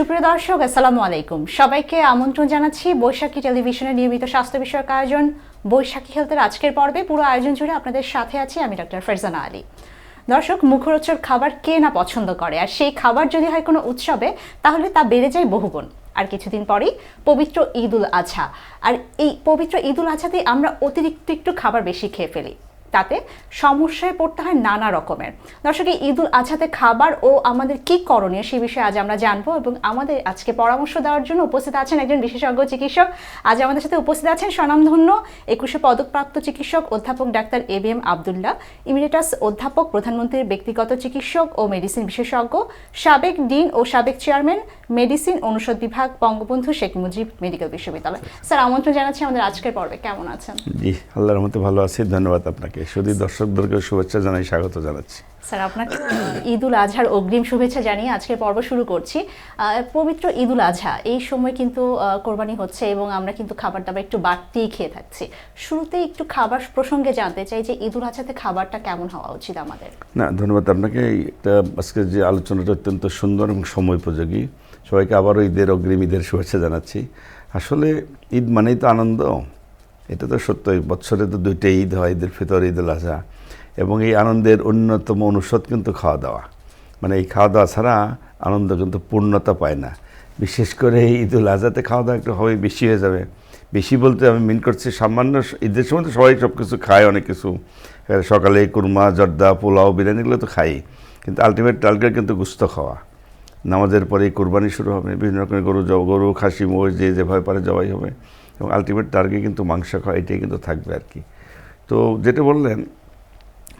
সুপ্রিয় দর্শক, আসসালামু আলাইকুম। সবাইকে আমন্ত্রণ জানাচ্ছি বৈশাখী টেলিভিশনের নিয়মিত স্বাস্থ্য বিষয়ক আয়োজন, বৈশাখী হেলথের আজকের পর্বে। পুরো আয়োজন জুড়ে আপনাদের সাথে আছি আমি ডক্টর ফারজানা আলী। দর্শক, মুখরোচক খাবার কে না পছন্দ করে? আর সেই খাবার যদি হয় কোনো উৎসবে, তাহলে তা বেড়ে যায় বহুগুণ। আর কিছুদিন পরেই পবিত্র ঈদ উল আজহা আর এই পবিত্র ঈদ উল আজহাতেই আমরা অতিরিক্ত একটু খাবার বেশি খেয়ে ফেলি। তাতে সমস্যায় পড়তে হয় নানা রকমের। দর্শক, এই ঈদ আজহাতে খাবার ও আমাদের কি করণীয় সেই বিষয়ে আজ আমরা জানব এবং আমাদের আজকে পরামর্শ দেওয়ার জন্য উপস্থিত আছেন একজন বিশেষজ্ঞ চিকিৎসক। আজ আমাদের সাথে উপস্থিত আছেন স্বনামধন্য একুশে পদকপ্রাপ্ত চিকিৎসক অধ্যাপক doctor A B M Abdullah emeritus অধ্যাপক প্রধানমন্ত্রীর ব্যক্তিগত চিকিৎসক ও মেডিসিন বিশেষজ্ঞ, সাবেক ডিন ও সাবেক চেয়ারম্যান, মেডিসিন অনুষদ বিভাগ বঙ্গবন্ধু শেখ মুজিব মেডিকেল বিশ্ববিদ্যালয়। স্যার, আমন্ত্রণ জানাচ্ছি আমাদের আজকের পর্বে। কেমন আছেন? জি, আল্লাহর মতো ভালো আছি। ধন্যবাদ আপনাকে। শুধু দর্শকদেরকে শুভেচ্ছা জানাই স্বাগত জানাচ্ছি। স্যার আপনাকে ঈদ উল আজহার অগ্রিম শুভেচ্ছা জানিয়ে আজকের পর্ব শুরু করছি। পবিত্র ঈদ উল আজহা এই সময় কিন্তু কোরবানি হচ্ছে এবং আমরা কিন্তু খাবার দাবার একটু বাড়তিই খেয়ে থাকছি। শুরুতে একটু খাবার প্রসঙ্গে জানতে চাই যে ঈদ উল আজহাতে খাবারটা কেমন হওয়া উচিত আমাদের? না ধন্যবাদ আপনাকে। এটা আজকে যে আলোচনাটা অত্যন্ত সুন্দর এবং সময়োপযোগী। সবাইকে আবারও ঈদের অগ্রিম ঈদের শুভেচ্ছা জানাচ্ছি। আসলে ঈদ মানেই তো আনন্দ। এটা তো সত্যই বছরে তো দুইটা ঈদ হয়, ঈদের ফিতর ঈদ আজহা। এবং এই আনন্দের অন্যতম অনুষদ কিন্তু খাওয়া দাওয়া। মানে এই খাওয়া দাওয়া ছাড়া আনন্দ কিন্তু পূর্ণতা পায় না। বিশেষ করে এই ঈদ আজহাতে খাওয়া দাওয়া একটু হবে বেশি হয়ে যাবে। বেশি বলতে আমি মিন করছি সামান্য ঈদের সময় তো সবাই সব কিছু খায় অনেক কিছু। সকালে কুরমা, জর্দা, পোলাও, বিরিয়ানি এগুলো তো খাই। কিন্তু আলটিমেট টার্গেট কিন্তু গুস্ত খাওয়া। নামাজের পরে কোরবানি শুরু হবে, বিভিন্ন রকমের গরু গরু, খাসি মোষ যে যেভাবে পারে জবাই হবে। এবং আলটিমেট টার্গেট কিন্তু মাংস খাওয়া এটাই কিন্তু থাকবে আর কি। তো যেটা বললেন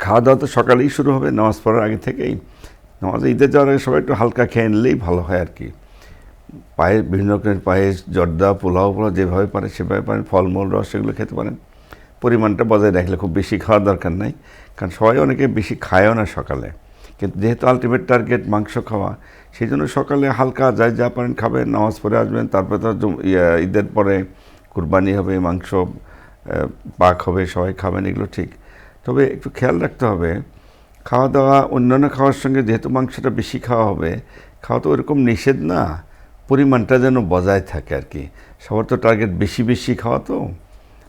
খাওয়া দাওয়া তো সকালেই শুরু হবে, নামাজ পড়ার আগে থেকেই। নামাজে ঈদের যাওয়ার আগে সবাই একটু হালকা খেয়ে নিলেই ভালো হয় আর কি। পায়েস বিভিন্ন রকমের পায়েস জর্দা, পোলাও পোলাও যেভাবে পারে সেভাবে পারেন, ফলমূল, রস সেগুলো খেতে পারেন। পরিমাণটা বজায় রাখলে খুব বেশি খাওয়ার দরকার নাই, কারণ সবাই অনেকে বেশি খায়ও না সকালে। কিন্তু যেহেতু আলটিমেট টার্গেট মাংস খাওয়া, সেই জন্য সকালে হালকা যাই যা পারেন খাবেন, নামাজ পড়ে আসবেন, তারপরে তো ঈদের পরে কুরবানি হবে, মাংস পাক হবে, সবাই খাবেন, এগুলো ঠিক। তবে একটু খেয়াল রাখতে হবে খাওয়া দাওয়া অন্যান্য খাওয়ার সঙ্গে যেহেতু মাংসটা বেশি খাওয়া হবে, খাওয়া তো ওরকম নিষেধ না, পরিমাণটা যেন বজায় থাকে আর কি। সবার তো টার্গেট বেশি বেশি খাওয়া তো।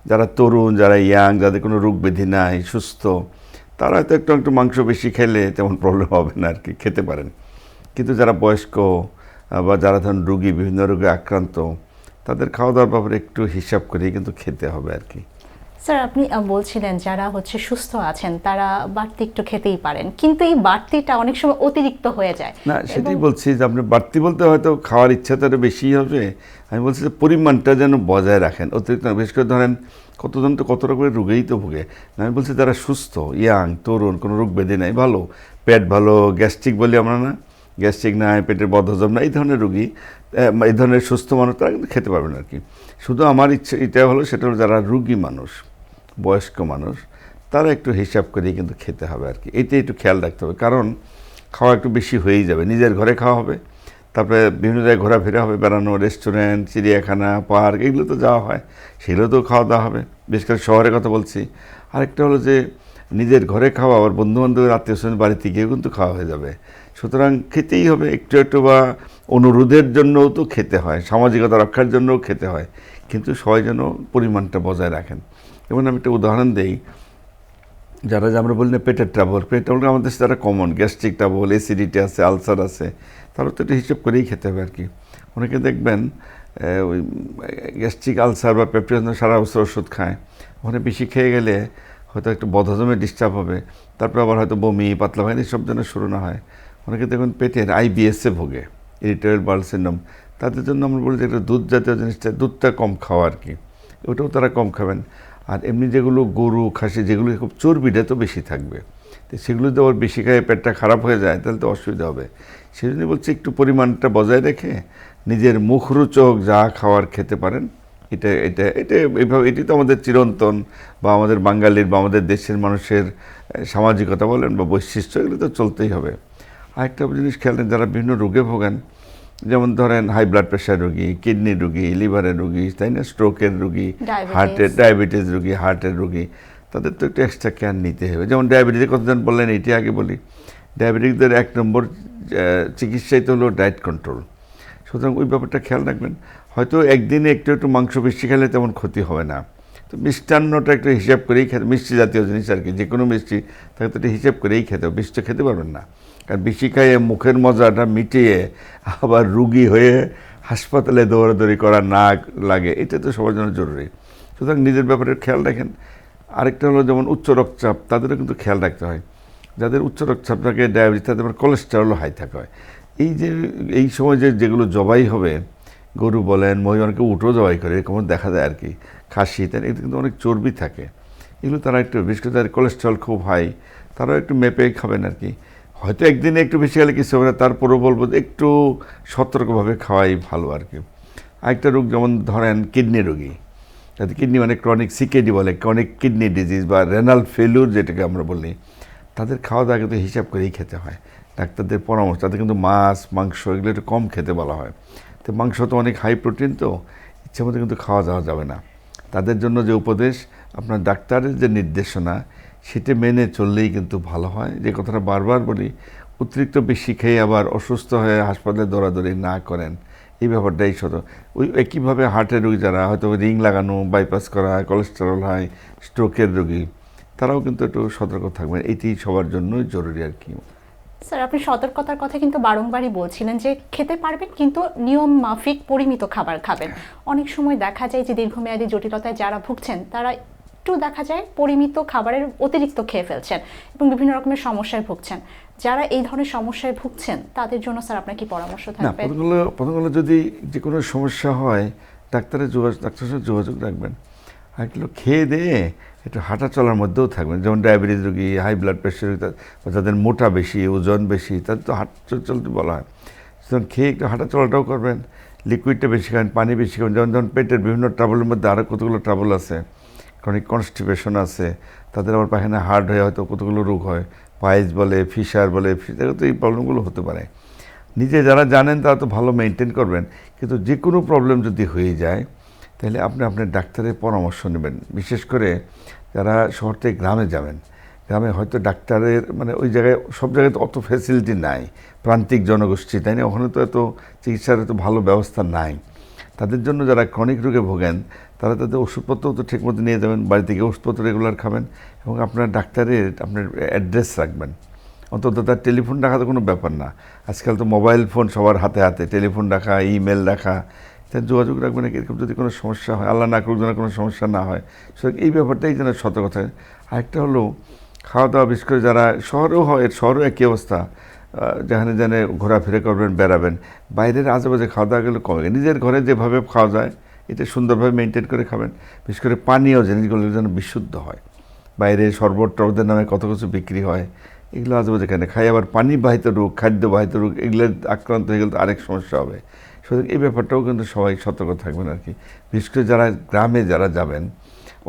যারা তরুণ, যারা ইয়াং যাদের কোনো রোগ ব্যাধি নাই, সুস্থ, তারা হয়তো একটু একটু মাংস বেশি খেলে তেমন প্রবলেম হবে না আর কি, খেতে পারেন। কিন্তু যারা বয়স্ক বা যারা ধরুন রুগী, বিভিন্ন রোগে আক্রান্ত তাদের খাওয়া দাওয়ার ব্যাপারে একটু হিসাব করে কিন্তু খেতে হবে আর কি। স্যার আপনি বলছিলেন যারা হচ্ছে সুস্থ আছেন তারা বাড়তি একটু খেতেই পারেন। কিন্তু এই বাড়তিটা অনেক সময় অতিরিক্ত হয়ে যায়। না সেটাই বলছি যে আপনি বাড়তি বলতে হয়তো খাওয়ার ইচ্ছা তো বেশি হবে। আমি বলছি যে পরিমাণটা যেন বজায় রাখেন। অতিরিক্ত না। বিশেষ করে ধরেন কতজন তো কত রকমের রোগেই তো ভোগে। না, আমি বলছি যারা সুস্থ ইয়াং তরুণ কোনো রোগ বেঁধে নাই ভালো পেট ভালো গ্যাস্ট্রিক বলি আমরা না। গ্যাস্ট্রিক নাই, পেটের বদহজম না এই ধরনের রুগী এই ধরনের সুস্থ মানুষ তারা কিন্তু খেতে পারবেন আর কি। শুধু আমার ইচ্ছে এটা হলো, সেটা হলো যারা রুগী মানুষ, বয়স্ক মানুষ, তারা একটু হিসাব করে কিন্তু খেতে হবে আর কি। এইটা একটু খেয়াল রাখতে হবে, কারণ খাওয়া একটু বেশি হয়েই যাবে। নিজের ঘরে খাওয়া হবে, তারপরে বিভিন্ন জায়গায় ঘোরাফেরা হবে, বেড়ানো, রেস্টুরেন্ট, চিড়িয়াখানা, পার্ক, এগুলো তো যাওয়া হয়, সেগুলো তো খাওয়া দাওয়া হবে। বিশেষ করে শহরের কথা বলছি। আরেকটা হলো যে, নিজের ঘরে খাওয়া, আবার বন্ধু বান্ধবের আত্মীয় স্বজন বাড়িতে গিয়েও কিন্তু খাওয়া হয়ে যাবে। সুতরাং খেতেই হবে, একটু একটু বা অনুরোধের জন্যও তো খেতে হয়, সামাজিকতা রক্ষার জন্যও খেতে হয়, কিন্তু সবাই যেন পরিমাণটা বজায় রাখেন। এবং আমি একটা উদাহরণ দেই, যারা যে আমরা বলি না পেটের ট্রাবল পেটের ট্রাবল আমাদের দেশে তারা কমন গ্যাস্ট্রিক ট্রাবল এসিডিটি আছে আলসার আছে, তারা তো এটা হিসেব করেই খেতে হবে আর কি অনেকে দেখবেন ওই গ্যাস্ট্রিক আলসার বা পেপটিক সারা বছর ওষুধ খায়, ওখানে বেশি খেয়ে গেলে হয়তো একটু বদহজমে ডিস্টার্ব হবে, তারপর আবার হয়তো বমি, পাতলা পায়নি সব যেন শুরু না হয়। অনেকে দেখুন পেটের আইবিএসে ভোগে ইরিটেবল বার্ল সিন্ড্রোম তাদের জন্য আমরা বলি যে একটা দুধ জাতীয় জিনিসটা দুধটা কম খাওয়া আর কি, ওটাও তারা কম খাবেন। আর এমনি যেগুলো গরু, খাসি, যেগুলো খুব চর্বিটা তো বেশি থাকবে, তো সেগুলো যদি আবার বেশি খায়, পেটটা খারাপ হয়ে যায়, তাহলে তো অসুবিধা হবে। সেই জন্য বলছি একটু পরিমাণটা বজায় রেখে নিজের মুখরোচক যা খাওয়ার খেতে পারেন, এটা এটা এটা এইভাবে এটি তো আমাদের চিরন্তন বা আমাদের বাঙালির বা আমাদের দেশের মানুষের সামাজিকতা বলেন বা বৈশিষ্ট্য, এগুলো তো চলতেই হবে। আরেকটা জিনিস খেয়াল যারা বিভিন্ন রোগে ভোগেন যেমন ধরেন হাই ব্লাড প্রেশার রোগী কিডনি রোগী লিভারের রোগী তাই না? স্ট্রোকের রোগী হার্টের ডায়াবেটিস রোগী হার্টের রোগী তাদের তো একটু এক্সট্রা কেয়ার নিতে হবে। যেমন ডায়াবেটিসের কতজন বললেন এটি আগে বলি। ডায়াবেটিকদের এক নম্বর চিকিৎসাই তো হলো ডায়েট কন্ট্রোল সুতরাং ওই ব্যাপারটা খেয়াল রাখবেন। হয়তো একদিনে একটু একটু মাংস বেশি খেলে তেমন ক্ষতি হবে না। তো মিষ্টান্নটা একটু হিসাব করেই খেতে মিষ্টি জাতীয় জিনিস আর কি যে কোনো মিষ্টি তাকে তো একটা হিসাব করেই খেতে হবে। তো খেতে পারবেন না। কারণ বেশি খাইয়ে মুখের মজাটা মিটিয়ে আবার রুগী হয়ে হাসপাতালে দৌড়াদৌড়ি করা না লাগে, এটা তো সবার জন্য জরুরি। সুতরাং নিজের ব্যাপারে খেয়াল রাখেন। আরেকটা হলো যেমন উচ্চ রক্তচাপ, তাদেরও কিন্তু খেয়াল রাখতে হয়। যাদের উচ্চ রক্তচাপ থাকে, ডায়াবেটিস, তাদের কোলেস্টেরলও হাই থাকা হয়। এই যে, এই সময় যে যেগুলো জবাই হবে, গরু বলেন মহিমানকে উঠো জবাই করে, এরকম দেখা যায় আর কি। খাসি, তার এতে কিন্তু অনেক চর্বি থাকে। এগুলো তারা একটু, বিশেষ করে যাদের কোলেস্ট্রল খুব হাই তারাও একটু মেপে খাবেন আর কি। হয়তো একদিনে একটু বেশি গেলে কিছু হবে না, তারপরেও বলব একটু সতর্কভাবে খাওয়াই ভালো আর কি। আরেকটা রোগ যেমন ধরেন কিডনি রোগী যাতে কিডনি মানে ক্রনিক সিকেডি বলে ক্রনিক কিডনি ডিজিজ বা রেনাল ফেলুর যেটাকে আমরা বলি, তাদের খাওয়া দাওয়া কিন্তু হিসাব করেই খেতে হয়। ডাক্তারদের পরামর্শ তাদের কিন্তু মাছ, মাংস এগুলো একটু কম খেতে বলা হয়। তো মাংস তো অনেক হাই প্রোটিন তো, ইচ্ছে মতো কিন্তু খাওয়া দাওয়া যাবে না। তাদের জন্য যে উপদেশ, আপনার ডাক্তারের যে নির্দেশনা সেটা মেনে চললেই কিন্তু ভালো হয়। যে কথাটা বারবার বলি, অতিরিক্ত বেশি খেয়ে আবার অসুস্থ হয়ে হাসপাতালে দৌড়াদৌড়ি না করেন, এই ব্যাপারটাই শত ওই একইভাবে হার্টের রোগী যারা, হয়তো রিং লাগানো বাইপাস করা কোলেস্টেরল হয় স্ট্রোকের রোগী, তারাও কিন্তু একটু সতর্ক থাকবেন। এটি সবার জন্যই জরুরি আর কি। স্যার, আপনি সতর্কতার কথা কিন্তু বারংবারই বলছিলেন যে খেতে পারবেন কিন্তু নিয়ম মাফিক পরিমিত খাবার খাবেন। অনেক সময় দেখা যায় যে দীর্ঘমেয়াদী জটিলতায় যারা ভুগছেন, তারা একটু দেখা যায় পরিমিত খাবারের অতিরিক্ত খেয়ে ফেলছেন এবং বিভিন্ন রকমের সমস্যায় ভুগছেন। যারা এই ধরনের সমস্যায় ভুগছেন তাদের জন্য স্যার আপনার কি পরামর্শ থাকবে? প্রথমগুলো প্রথমগুলো যদি যে কোনো সমস্যা হয় ডাক্তারের যোগাযোগ ডাক্তারের সাথে যোগাযোগ রাখবেন। আর এগুলো খেয়ে দিয়ে একটু হাঁটা চলার মধ্যেও থাকবেন। যেমন ডায়াবেটিস রোগী হাই ব্লাড প্রেশার রোগী যাদের মোটা বেশি ওজন বেশি তাদের তো হাঁট চলতে বলা হয়। সুতরাং খেয়ে একটু হাঁটা চলাটাও করবেন। লিকুইডটা বেশি খাবেন পানি বেশি খাবেন। যেমন যেমন পেটের বিভিন্ন ট্রাবলের মধ্যে আরও কতগুলো ট্রাবল আছে। ক্রনিক কনস্টিপেশন আছে, তাদের আবার পায়খানা হার্ড হয়ে হয়তো কতগুলো রোগ হয় পাইলস বলে, ফিশার বলে ফিশার তো এই প্রবলেমগুলো হতে পারে। নিজে যারা জানেন তারা তো ভালো মেনটেন করবেন, কিন্তু যে কোনো প্রবলেম যদি হয়ে যায়, তাহলে আপনি আপনার ডাক্তারের পরামর্শ নেবেন। বিশেষ করে যারা শহর থেকে গ্রামে যাবেন, গ্রামে হয়তো ডাক্তারের মানে ওই জায়গায় সব জায়গায় তো অত ফ্যাসিলিটি নাই, প্রান্তিক জনগোষ্ঠী, তাই না? ওখানে তো এত চিকিৎসার এত ভালো ব্যবস্থা নাই। তাদের জন্য যারা ক্রনিক রোগে ভোগেন, তারা তাদের ওষুধপত্র তো ঠিকমতো নিয়ে যাবেন, বাড়ি থেকে ওষুধপত্র রেগুলার খাবেন এবং আপনার ডাক্তারের, আপনার অ্যাড্রেস রাখবেন। অন্তত তার টেলিফোন রাখা তো কোনো ব্যাপার না। আজকাল তো মোবাইল ফোন সবার হাতে হাতে টেলিফোন রাখা ইমেল রাখা, তার যোগাযোগ রাখবেন, এরকম যদি কোনো সমস্যা হয়, আল্লাহ না করুক যেন কোনো সমস্যা না হয়। সুতরাং এই ব্যাপারটাই যেন সতর্ক থাকে আরেকটা হলো খাওয়া দাওয়া বিশেষ করে যারা শহরেও হয়, শহরেও একই অবস্থা। যেখানে যেখানে ঘোরাফেরা করবেন, বেড়াবেন, বাইরের আজেবাজে খাওয়া দাওয়া গেলে কমে। নিজের ঘরে যেভাবে খাওয়া যায়, এটা সুন্দরভাবে মেনটেন করে খাবেন। বিশেষ করে পানীয় জিনিসগুলো যেন বিশুদ্ধ হয়। বাইরে শরবত টরবতের নামে কত কিছু বিক্রি হয়, এগুলো আজেবাজে কেন খাই আবার পানি বাহিত রোগ খাদ্য বাহিত রোগ, এগুলো আক্রান্ত হয়ে গেলে তো আরেক সমস্যা হবে। সুতরাং এই ব্যাপারটাও কিন্তু সবাই সতর্ক থাকবেন আর কি। বিশেষ করে যারা গ্রামে যারা যাবেন,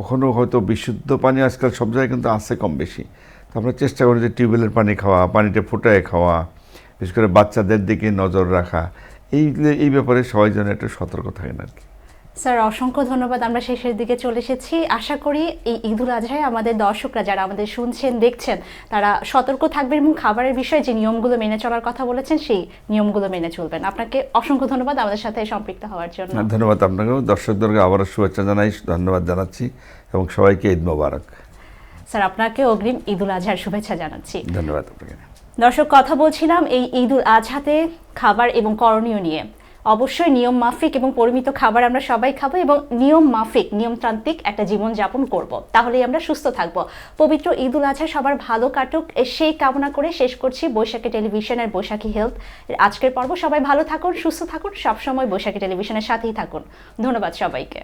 ওখানেও হয়তো বিশুদ্ধ পানি আজকাল সব জায়গায় কিন্তু আছে কম বেশি। তো আমরা চেষ্টা করি যে টিউবওয়েলের পানি খাওয়া পানিটা ফুটায় খাওয়া বিশেষ করে বাচ্চাদের দিকে নজর রাখা। এই এই ব্যাপারে সবাই যেন একটু সতর্ক থাকেন আর কি। স্যার অসংখ্য ধন্যবাদ। আমরা শেষের দিকে চলে এসেছি। আশা করি এই ঈদুল আজহায় আমাদের দর্শকরা যারা আমাদের শুনছেন দেখছেন তারা সতর্ক থাকবেন এবং খাবারের বিষয়ে যে নিয়মগুলো মেনে চলার কথা বলেছেন সেই নিয়মগুলো মেনে চলবেন। আপনাকে অসংখ্য ধন্যবাদ আমাদের সাথে সম্পৃক্ত হওয়ার জন্য। ধন্যবাদ আপনাকেও। দর্শকদেরকে আবারও শুভেচ্ছা জানাই ধন্যবাদ জানাচ্ছি এবং সবাইকে ঈদ মোবারক। স্যার আপনাকে অগ্রিম ঈদুল আজহার শুভেচ্ছা জানাচ্ছি। ধন্যবাদ আপনাকে। দর্শক কথা বলছিলাম এই ঈদুল আজহাতে খাবার এবং করণীয় নিয়ে। অবশ্যই নিয়ম মাফিক এবং পরিমিত খাবার আমরা সবাই খাব এবং নিয়ম মাফিক নিয়মতান্ত্রিক একটা জীবন যাপন করব। তাহলেই আমরা সুস্থ থাকব। পবিত্র ঈদুল আজহা সবার ভালো কাটুক সেই কামনা করে শেষ করছি বৈশাখী টেলিভিশনের বৈশাখী হেলথ। আজকের পর্ব সবাই ভালো থাকুন সুস্থ থাকুন সবসময় বৈশাখী টেলিভিশনের সাথেই থাকুন। ধন্যবাদ সবাইকে।